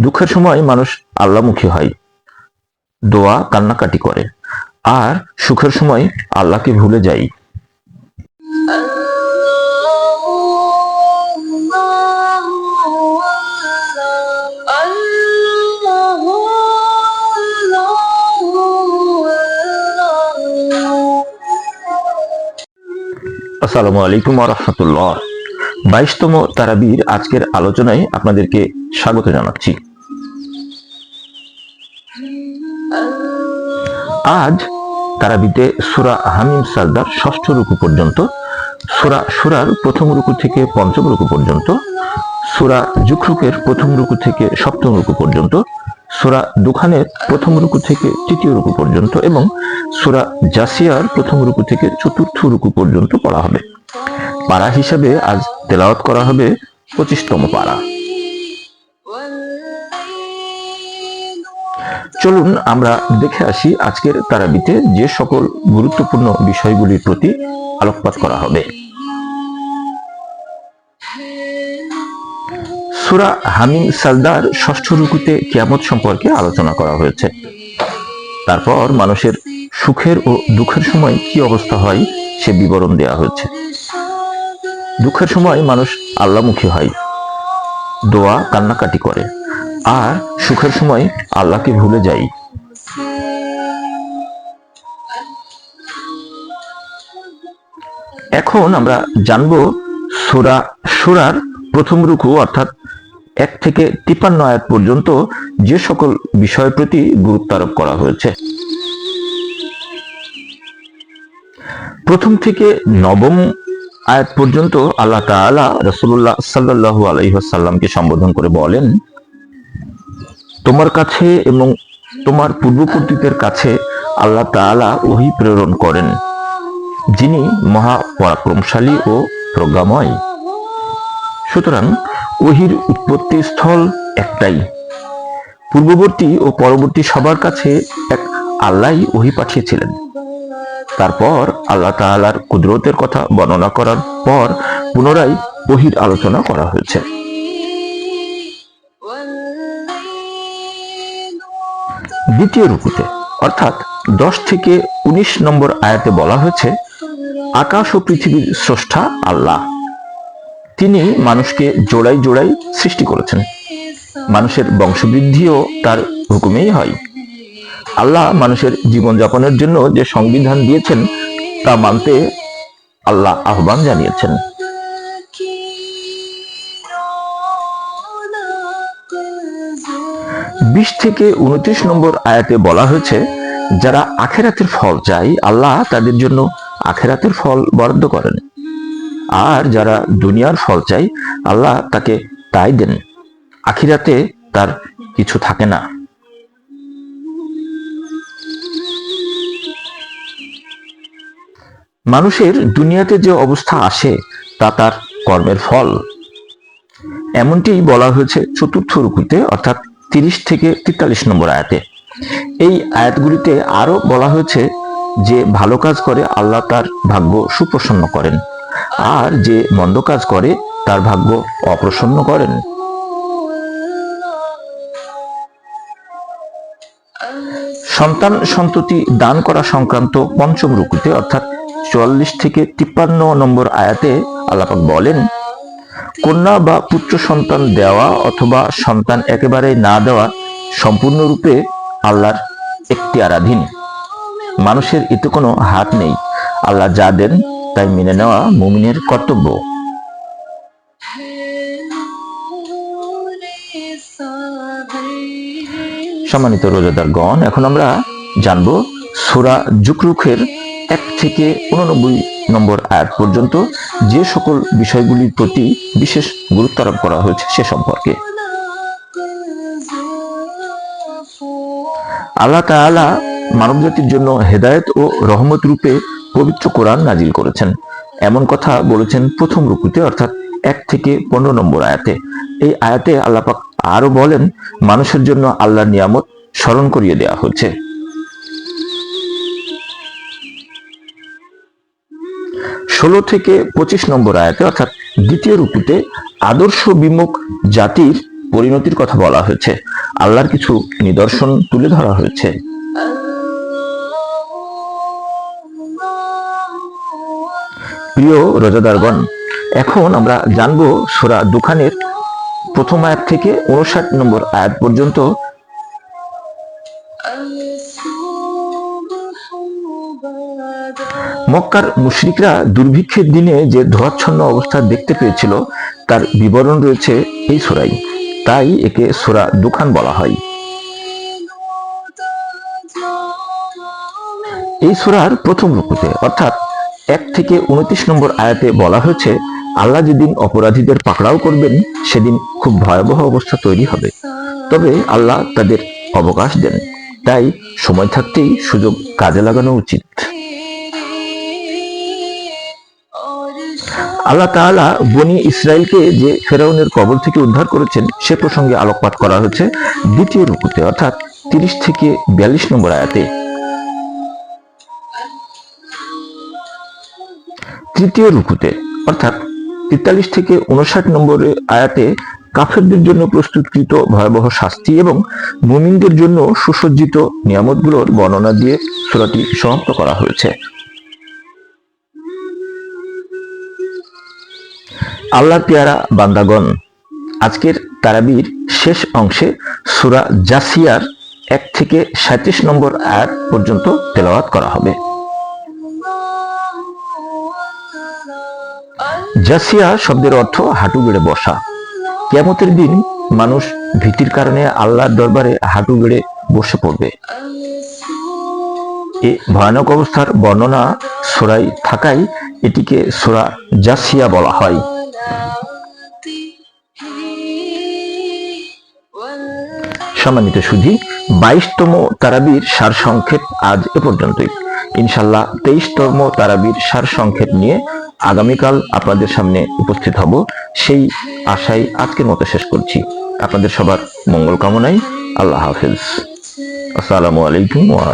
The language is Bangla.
দুঃখের সময় মানুষ আল্লাহমুখী হয়। দোয়া, কান্নাকাটি করে। আর সুখের সময় আল্লাহকে ভুলে যায় আসসালামু আলাইকুম রহমতুল্লাহ। বাইশতম তারাবির আজকের আলোচনায় আপনাদেরকে স্বাগত জানাচ্ছি। আজ তারাবিতে সুরা হামিম সালদার ষষ্ঠ রুকু পর্যন্ত, সুরা সুরার প্রথম রুকু থেকে পঞ্চম রুকু পর্যন্ত, সুরা জুখরুকের প্রথম রুকু থেকে সপ্তম রুকু পর্যন্ত, সুরা দুখানের প্রথম রুকু থেকে তৃতীয় রুকু পর্যন্ত এবং সুরা জাসিয়ার প্রথম রুকু থেকে চতুর্থ রুকু পর্যন্ত পড়া হবে। পারা হিসাবে আজ তেলাওয়াত করা হবে পঁচিশতম পারা। চলুন আমরা দেখে আসি আজকের তারাবিতে যে সকল গুরুত্বপূর্ণ বিষয়গুলির প্রতি আলোকপাত করা হবে। সুরা হামিম সালদার ষষ্ঠ রুকুতে কিয়ামত সম্পর্কে আলোচনা করা হয়েছে। তারপর মানুষের সুখের ও দুঃখের সময় কি অবস্থা হয় সে বিবরণ দেওয়া হয়েছে। দুঃখের সময় মানুষ আল্লাহমুখী হয়, দোয়া কান্নাকাটি করে। আর সুখের সময় আল্লাহকে ভুলে যাই। এখন আমরা জানব সুরা সুরার প্রথম রুকু অর্থাৎ এক থেকে তিপান্ন আয়াত পর্যন্ত যে সকল বিষয়ের প্রতি গুরুত্ব আরোপ করা হয়েছে। প্রথম থেকে নবম আয়াত পর্যন্ত আল্লাহ তাআলা রসুল্লাহ সাল্লাহ আলহিহাসাল্লামকে সম্বোধন করে বলেন তোমার কাছে এবং তোমার পূর্ববর্তীদের কাছে আল্লাহ তাআলা ওহি প্রেরণ করেন, যিনি মহা পরাক্রমশালী ও প্রজ্ঞাময়। সুতরাং ওহির উৎপত্তি স্থল একটাই। পূর্ববর্তী ও পরবর্তী সবার কাছে এক আল্লাহ ওহি পাঠিয়েছিলেন। তারপর আল্লাহ তাআলার কুদরতের কথা বর্ণনা করার পর পুনরায় ওহির আলোচনা করা হয়েছে। দ্বিতীয় রুকুতে, অর্থাৎ দশ থেকে উনিশ নম্বর আয়াতে বলা হয়েছে, আকাশ ও পৃথিবীর স্রষ্টা আল্লাহ। তিনি মানুষকে জোড়াই জোড়াই সৃষ্টি করেছেন। মানুষের বংশবৃদ্ধিও তার হুকুমেই হয়। আল্লাহ মানুষের জীবনযাপনের জন্য যে সংবিধান দিয়েছেন, তা মানতে আল্লাহ আহ্বান জানিয়েছেন। বিশ থেকে উনত্রিশ নম্বর আয়াতে বলা হয়েছে, যারা আখেরাতের ফল চাই আল্লাহ তাদের জন্য আখেরাতের ফল বরাদ্দ করেন। আর যারা দুনিয়ার ফল চাই আল্লাহ তাকে তাই দেন। আখিরাতে তার কিছু থাকে না। মানুষের দুনিয়াতে যে অবস্থা আসে, তা তার কর্মের ফল। এমনটি বলা হয়েছে চতুর্থ রুকুতে, অর্থাৎ তিরিশ থেকে তেতাল্লিশ নম্বর আয়াতে। এই আয়াতগুলিতে আরও বলা হয়েছে যে ভালো কাজ করে আল্লাহ তার ভাগ্য সুপ্রসন্ন করেন, আর যে মন্দ কাজ করে তার ভাগ্য অপ্রসন্ন করেন। সন্তান সন্ততি দান করা সংক্রান্ত পঞ্চম রুকুতে, অর্থাৎ চুয়াল্লিশ থেকে তিপ্পান্ন নম্বর আয়াতে আল্লাপাক বলেন কন্যা বা পুত্র সন্তান দেওয়া অথবা সন্তান একেবারে না দেওয়া সম্পূর্ণরূপে আল্লাহর একটি আরাধীন। মানুষের এতে কোনো হাত নেই। আল্লাহ যা দেন তাই মেনে নেওয়া মুমিনের কর্তব্য। সম্মানিত রোজাদারগণ, এখন আমরা জানব সুরা জুকরুখের এক থেকে উননব্বই নম্বর আয়াত পর্যন্ত যে সকল বিষয়গুলির প্রতি বিশেষ গুরুত্ব আরোপ করা হয়েছে সে সম্পর্কে। আল্লাহ তাআলা মানবজাতির জন্য হেদায়েত ও রহমত রূপে পবিত্র কোরআন নাজিল করেছেন। এমন কথা বলেছেন প্রথম রুকুতে, অর্থাৎ এক থেকে পনেরো নম্বর আয়াতে। এই আয়াতে আল্লাপাক আরও বলেন, মানুষের জন্য আল্লাহর নিয়ামত স্মরণ করিয়ে দেওয়া হচ্ছে ষোলো থেকে পঁচিশ নম্বর আয়াতে, অর্থাৎ দ্বিতীয় রূপুতে আদর্শ বিমুখ জাতির পরিণতির কথা বলা হয়েছে। আল্লাহর কিছু নিদর্শন তুলে ধরা হয়েছে। প্রিয় রোজাদারগণ, এখন আমরা জানব সোরা দুখানের প্রথম আয়াত থেকে উনষাট নম্বর আয়াত পর্যন্ত। মক্কার মুশরিকরা দুর্ভিক্ষের দিনে যে ধোয়াচ্ছন্ন অবস্থা দেখতে পেয়েছিল, তার বিবরণ রয়েছে এই সোরাই তাই একে সোরা দুখান বলা হয়। এই সোরার প্রথম রূপতে, অর্থাৎ এক থেকে উনত্রিশ নম্বর আয়াতে বলা হয়েছে, আল্লাহ যেদিন অপরাধীদের পাকড়াও করবেন, সেদিন খুব ভয়াবহ অবস্থা তৈরি হবে। তবে আল্লাহ তাদের অবকাশ দেন। তাই সময় থাকতেই সুযোগ কাজে লাগানো উচিত। আল্লাহ তাআলা বনি ইসরায়েলকে যে ফেরাউনের কবর থেকে উদ্ধার করেছেন, সে প্রসঙ্গে আলোকপাত করা হয়েছে দ্বিতীয় রুকুতে অর্থাৎ তিরিশ থেকে বিয়াল্লিশ নম্বর আয়াতে। তৃতীয় রুকুতে অর্থাৎ তেতাল্লিশ থেকে উনষাট নম্বর আয়াতে, কাফেরদের জন্য প্রস্তুতকৃত ভয়াবহ শাস্তি এবং মুমিনদের জন্য সুসজ্জিত নিয়ামতগুলোর বর্ণনা দিয়ে সূরাটি সমাপ্ত করা হয়েছে। আল্লাহ পেয়ারা বান্দাগণ, আজকের তারাবির শেষ অংশে সুরা জাসিয়ার এক থেকে সাঁত্রিশ নম্বর আয়াত পর্যন্ত তেলাওয়াত করা হবে। জাসিয়া শব্দের অর্থ হাঁটু গেড়ে বসা। কেমতের দিন মানুষ ভীতির কারণে আল্লাহর দরবারে হাঁটু গেড়ে বসে পড়বে। এ ভয়ানক অবস্থার বর্ণনা সোরাই থাকায় এটিকে সোরা জাসিয়া বলা হয়। সম্মানিত সুধি, বাইশতম তারাবির সার সংক্ষেপ আজ এ পর্যন্তই। ইনশাল্লাহ তেইশতম তারাবির সার সংক্ষেপ নিয়ে আগামীকাল আপনাদের সামনে উপস্থিত হব। সেই আশাই আজকের মতো শেষ করছি। আপনাদের সবার মঙ্গল কামনায় আল্লাহ হাফিজ। আসসালামু আলাইকুম ওয়া